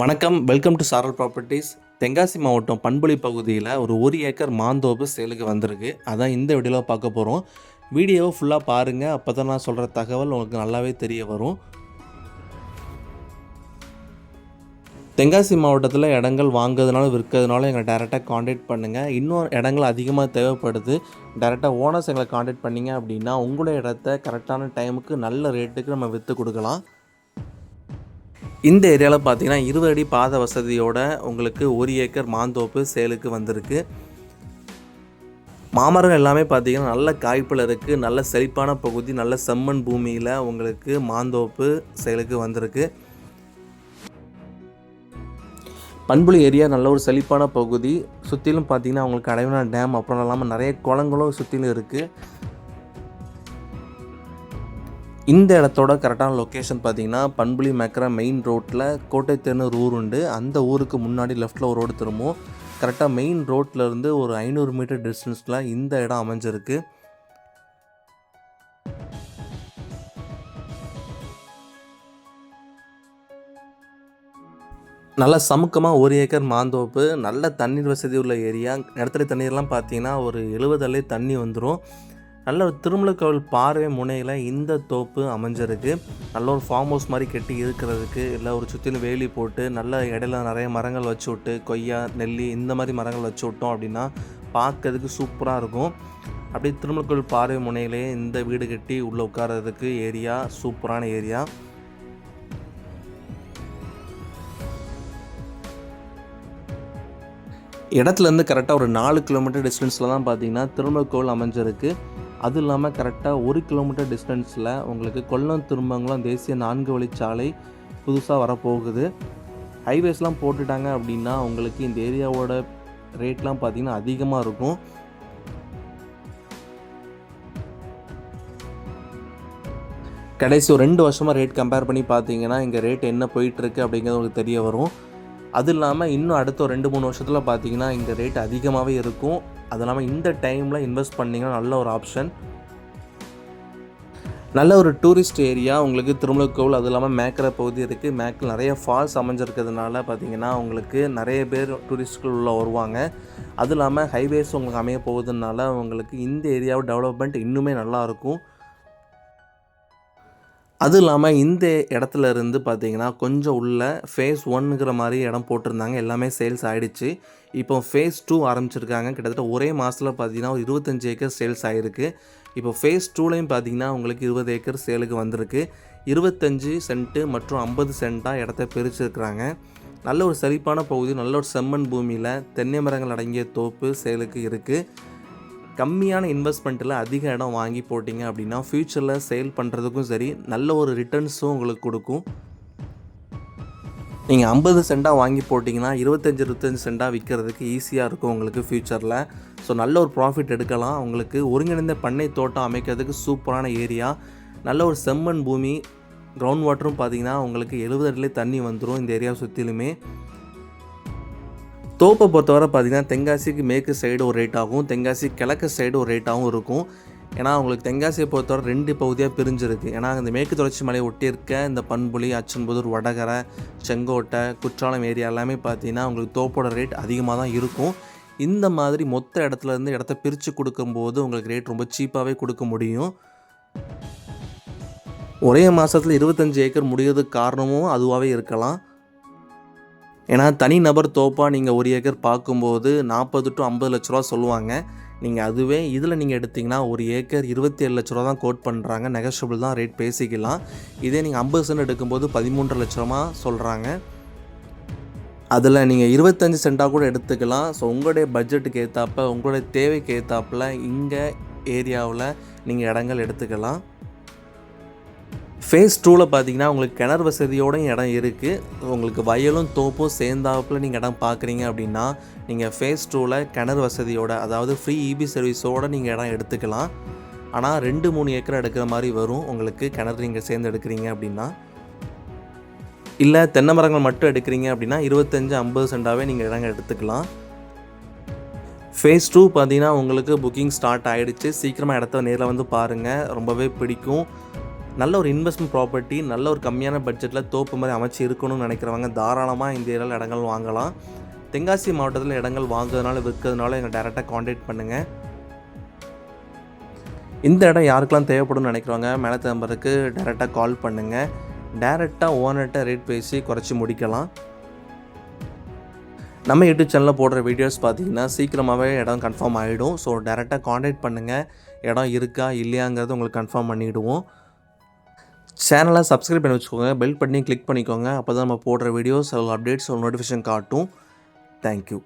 வணக்கம். Welcome to Saaral properties Tenkasi மாவட்டம் பண்புலி பகுதியில் ஒரு ஒரு ஏக்கர் மாந்தோப்பு சேலுக்கு வந்திருக்கு. அதான் இந்த வீடியோவில் பார்க்க போகிறோம் வீடியோவை ஃபுல்லாக பாருங்கள் அப்போ தான் நான் சொல்கிற தகவல் உங்களுக்கு நல்லாவே தெரிய வரும். தென்காசி மாவட்டத்தில் இடங்கள் வாங்குறதுனால விற்கிறதுனால எங்களை டேரெக்டாக காண்டாக்ட் பண்ணுங்கள் இன்னும் இடங்கள் அதிகமாக தேவைப்படுது. டேரெக்டாக ஓனர்ஸ் எங்களை காண்டாக்ட் பண்ணிங்க அப்படின்னா உங்களோட இடத்த கரெக்டான டைமுக்கு நல்ல ரேட்டுக்கு நம்ம விற்று கொடுக்கலாம். இந்த ஏரியாவில் பார்த்தீங்கன்னா இருபது அடி பாத வசதியோட உங்களுக்கு ஒரு ஏக்கர் மாந்தோப்பு சேலுக்கு வந்திருக்கு. மாமரம் எல்லாமே பார்த்தீங்கன்னா நல்ல காய்ப்பில் இருக்குது நல்ல செழிப்பான பகுதி நல்ல செம்மண் பூமியில் உங்களுக்கு மாந்தோப்பு செயலுக்கு வந்திருக்கு. பண்புலி ஏரியா நல்ல ஒரு செழிப்பான பகுதி. சுற்றிலும் பார்த்தீங்கன்னா உங்களுக்கு அடைவனா டேம் அப்புறம் இல்லாமல் நிறைய குளங்களும் சுற்றிலும் இருக்குது இந்த இடத்தோட கரெக்டான லொக்கேஷன் பார்த்தீங்கன்னா பண்புலி மேக்கரா மெயின் ரோட்டில் கோட்டைத்தேனூர் ஒரு ஊர் உண்டு. அந்த ஊருக்கு முன்னாடி லெஃப்ட்டில் ஒரு ரோடு திரும்பும். கரெக்டாக மெயின் ரோட்டில் இருந்து ஒரு ஐநூறு மீட்டர் டிஸ்டன்ஸில் இந்த இடம் அமைஞ்சிருக்கு. நல்ல சமுக்கமாக ஒரு ஏக்கர் மாந்தோப்பு நல்ல தண்ணீர் வசதி உள்ள ஏரியா. நிலத்தடி தண்ணீர்லாம் பார்த்தீங்கன்னா ஒரு எழுபது அலை தண்ணி வந்துடும் நல்ல ஒரு திருமலக்கோவில் பார்வை முனையில் இந்த தோப்பு அமைஞ்சிருக்கு. நல்ல ஒரு ஃபார்ம் ஹவுஸ் மாதிரி கட்டி இருக்கிறதுக்கு இல்லை ஒரு சுற்றிலும் வேலி போட்டு நல்ல இடையில நிறைய மரங்கள் வச்சு விட்டு கொய்யா நெல்லி இந்த மாதிரி மரங்கள் வச்சு விட்டோம் அப்படின்னா பார்க்கறதுக்கு சூப்பராக இருக்கும். அப்படியே திருமலக்கோவில் பார்வை முனையிலே இந்த வீடு கட்டி உள்ளே உட்கார்றதுக்கு ஏரியா சூப்பரான ஏரியா. இடத்துலேருந்து கரெக்டாக ஒரு நாலு கிலோமீட்டர் டிஸ்டன்ஸில் தான் பார்த்தீங்கன்னா திருமலக்கோவில் அமைஞ்சிருக்கு. அது இல்லாமல் கரெக்டாக ஒரு கிலோமீட்டர் டிஸ்டன்ஸில் உங்களுக்கு கொல்லம் திருமங்கலம் தேசிய நான்கு வழிச்சாலை புதுசாக வரப்போகுது. ஹைவேஸ்லாம் போட்டுட்டாங்க அப்படின்னா உங்களுக்கு இந்த ஏரியாவோட ரேட்லாம் பார்த்தீங்கன்னா அதிகமாக இருக்கும். கடைசி ஒரு ரெண்டு வருஷமாக ரேட் கம்பேர் பண்ணி பார்த்தீங்கன்னா இங்கே ரேட் என்ன போயிட்டுருக்கு அப்படிங்கிறது உங்களுக்கு தெரிய வரும். அது இல்லாமல் இன்னும் அடுத்த ஒரு ரெண்டு மூணு வருஷத்தில் பார்த்தீங்கன்னா இங்கே ரேட் அதிகமாகவே இருக்கும். அது இல்லாமல் இந்த டைமில் இன்வெஸ்ட் பண்ணிங்கன்னா நல்ல ஒரு ஆப்ஷன் நல்ல ஒரு டூரிஸ்ட் ஏரியா உங்களுக்கு திருமலக்கோவில் அது இல்லாமல் மேக்கரை பகுதி இருக்குது மேக்கில் நிறைய ஃபால்ஸ் அமைஞ்சிருக்கிறதுனால பார்த்திங்கன்னா உங்களுக்கு நிறைய பேர் டூரிஸ்ட்கள் உள்ளே வருவாங்க. அது இல்லாமல் ஹைவேஸ் உங்களுக்கு அமைய போகுதுனால உங்களுக்கு இந்த ஏரியாவோட டெவலப்மெண்ட் இன்னுமே நல்லாயிருக்கும் அதுவும் இல்லாமல் இந்த இடத்துல இருந்து பார்த்தீங்கன்னா கொஞ்சம் உள்ள ஃபேஸ் ஒன்னுங்கிற மாதிரி இடம் போட்டிருந்தாங்க. எல்லாமே சேல்ஸ் ஆகிடுச்சு இப்போ ஃபேஸ் டூ ஆரம்பிச்சிருக்காங்க. கிட்டத்தட்ட ஒரே மாதத்தில் பார்த்தீங்கன்னா ஒரு இருபத்தஞ்சி ஏக்கர் சேல்ஸ் ஆகிருக்கு இப்போ ஃபேஸ் டூலையும் பார்த்தீங்கன்னா உங்களுக்கு இருபது ஏக்கர் சேலுக்கு வந்திருக்கு. இருபத்தஞ்சி சென்ட்டு மற்றும் ஐம்பது சென்ட்டாக இடத்த பிரிச்சிருக்கிறாங்க. நல்ல ஒரு செழிப்பான பகுதி நல்ல ஒரு செம்மண் பூமியில் தென்னை மரங்கள் அடங்கிய தோப்பு சேலுக்கு இருக்குது கம்மியான இன்வெஸ்ட்மெண்ட்டில் அதிக இடம் வாங்கி போட்டிங்க அப்படின்னா ஃப்யூச்சரில் சேல் பண்ணுறதுக்கும் சரி நல்ல ஒரு ரிட்டர்ன்ஸும் உங்களுக்கு கொடுக்கும். நீங்கள் ஐம்பது சென்டாக வாங்கி போட்டிங்கன்னா இருபத்தஞ்சி இருபத்தஞ்சி சென்டாக விற்கிறதுக்கு ஈஸியாக இருக்கும் உங்களுக்கு ஃப்யூச்சரில் ஸோ நல்ல ஒரு ப்ராஃபிட் எடுக்கலாம். உங்களுக்கு ஒருங்கிணைந்த பண்ணை தோட்டம் அமைக்கிறதுக்கு சூப்பரான ஏரியா நல்ல ஒரு செம்மண் பூமி கிரவுண்ட் வாட்டரும் பார்த்தீங்கன்னா உங்களுக்கு எழுபது அடிலே தண்ணி வந்துடும் இந்த ஏரியாவை சுற்றிலுமே தோப்பை பொறுத்தவரை பார்த்தீங்கன்னா தென்காசிக்கு மேற்கு சைடு ஒரு ரேட் ஆகும். தென்காசி கிழக்கு சைடு ஒரு ரேட்டாகவும் இருக்கும். ஏன்னா உங்களுக்கு தென்காசியை பொறுத்தவரை ரெண்டு பகுதியாக பிரிஞ்சிருக்கு. ஏன்னா இந்த மேற்கு தொடர்ச்சி மலையை ஒட்டி இருக்க இந்த பண்புலி அச்சன்புதூர் வடகரை செங்கோட்டை குற்றாலம் ஏரியா எல்லாமே பார்த்தீங்கன்னா உங்களுக்கு தோப்போட ரேட் அதிகமாக தான் இருக்கும். இந்த மாதிரி மொத்த இடத்துல இருந்து இடத்த பிரித்து கொடுக்கும்போது உங்களுக்கு ரேட் ரொம்ப சீப்பாகவே கொடுக்க முடியும். ஒரே மாதத்தில் இருபத்தஞ்சி ஏக்கர் முடியறதுக்கு காரணமும் அதுவாகவே இருக்கலாம். ஏன்னா தனி நபர் தோப்பாக நீங்கள் ஒரு ஏக்கர் பார்க்கும்போது நாற்பது டு ஐம்பது லட்ச ரூபா சொல்லுவாங்க. நீங்கள் அதுவே இதில் நீங்கள் எடுத்திங்கன்னா ஒரு ஏக்கர் இருபத்தி ஏழு லட்ச ரூபா தான் கோட் பண்ணுறாங்க நெகஷபிள் தான் ரேட் பேசிக்கலாம். இதே நீங்கள் ஐம்பது சென்ட் எடுக்கும்போது பதிமூன்று லட்ச ரூபா சொல்கிறாங்க அதில் நீங்கள் இருபத்தஞ்சி சென்ட்டாக கூட எடுத்துக்கலாம். ஸோ உங்களுடைய பட்ஜெட்டுக்கு ஏற்றாப்ப உங்களுடைய தேவைக்கு ஏற்றாப்பில் இங்கே ஏரியாவில் நீங்கள் இடங்கள் எடுத்துக்கலாம். ஃபேஸ் டூவில் பார்த்தீங்கன்னா உங்களுக்கு கிணறு வசதியோடும் இடம் இருக்குது உங்களுக்கு வயலும் தோப்பும் சேர்ந்தாப்புல நீங்கள் இடம் பார்க்குறீங்க அப்படின்னா நீங்கள் ஃபேஸ் டூவில் கிணறு வசதியோட அதாவது ஃப்ரீ இபி சர்வீஸோடு நீங்கள் இடம் எடுத்துக்கலாம். ஆனால் ரெண்டு மூணு ஏக்கர் எடுக்கிற மாதிரி வரும். உங்களுக்கு கிணறு நீங்கள் சேர்ந்து எடுக்கிறீங்க அப்படின்னா. இல்லை தென்னை மரங்கள் மட்டும் எடுக்கிறீங்க அப்படின்னா இருபத்தஞ்சு ஐம்பது சென்டாகவே நீங்கள் இடங்கள் எடுத்துக்கலாம். ஃபேஸ் டூ பார்த்தீங்கன்னா உங்களுக்கு புக்கிங் ஸ்டார்ட் ஆகிடுச்சு சீக்கிரமாக இடத்த நேரில் வந்து பாருங்கள் ரொம்பவே பிடிக்கும். நல்ல ஒரு இன்வெஸ்ட்மெண்ட் ப்ராப்பர்ட்டி நல்ல ஒரு கம்மியான பட்ஜெட்டில் தோப்பு மாதிரி அமைச்சு இருக்கணும்னு நினைக்கிறவங்க தாராளமாக இந்த ஏரியாவில் இடங்கள் வாங்கலாம். தென்காசி மாவட்டத்தில் இடங்கள் வாங்குறதுனால விற்கிறதுனால எங்களை டேரெக்டாக காண்டாக்ட் பண்ணுங்கள் இந்த இடம் யாருக்கெல்லாம் தேவைப்படும்னு நினைக்கிறவங்க மேலே நம்பருக்கு டேரெக்டாக கால் பண்ணுங்கள் டேரெக்டாக ஓனர்கிட்ட ரேட் பேசி குறைச்சி முடிக்கலாம். நம்ம யூடியூப் சேனலில் போடுற வீடியோஸ் பார்த்தீங்கன்னா சீக்கிரமாகவே இடம் கன்ஃபார்ம் ஆகிடும் ஸோ டேரெக்டாக காண்டாக்ட் பண்ணுங்கள் இடம் இருக்கா இல்லையாங்கிறது உங்களுக்கு கன்ஃபார்ம் பண்ணிவிடுவோம் சேனலை சப்ஸ்கிரைப் பண்ணி வச்சுக்கோங்க. பெல் பண்ணி கிளிக் பண்ணிக்கோங்க. அப்போ தான் நம்ம போடுற வீடியோஸ் அப்டேட்ஸ் நோட்டிஃபிகேஷன் காட்டும். Thank you